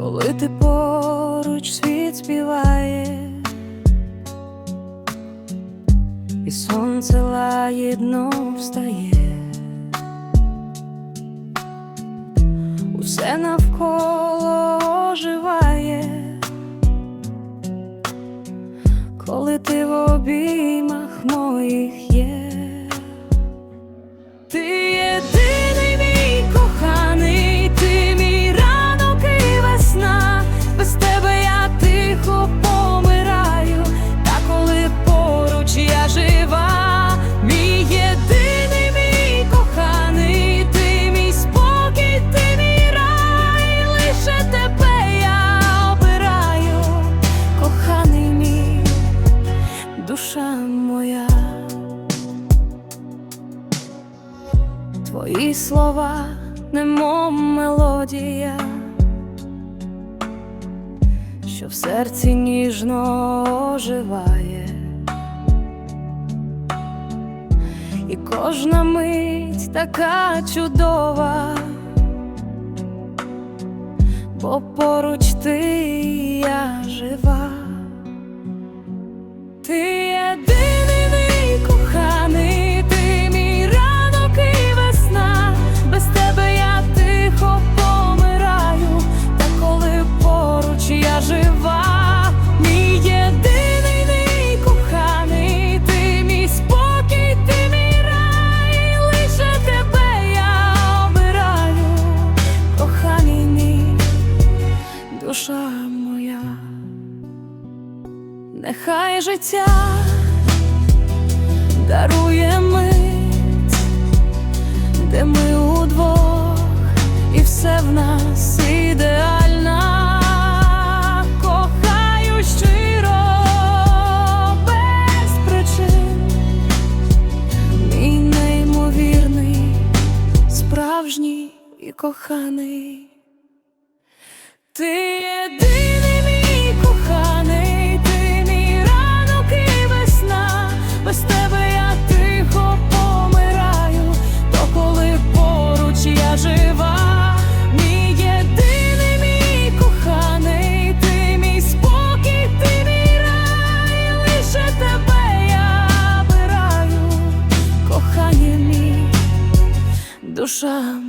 коли ти поруч світ співає, і сонце лагідно встає, усе навколо оживає, коли ти в обіймах Твої слова, немов мелодія, що в серці ніжно оживає, і кожна мить така чудова, бо поруч ти я жива. Ти Нехай життя дарує мить, де ми удвох, і все в нас ідеально. Кохаю щиро, без причин, мій неймовірний, справжній і коханий. Ти єдиний душа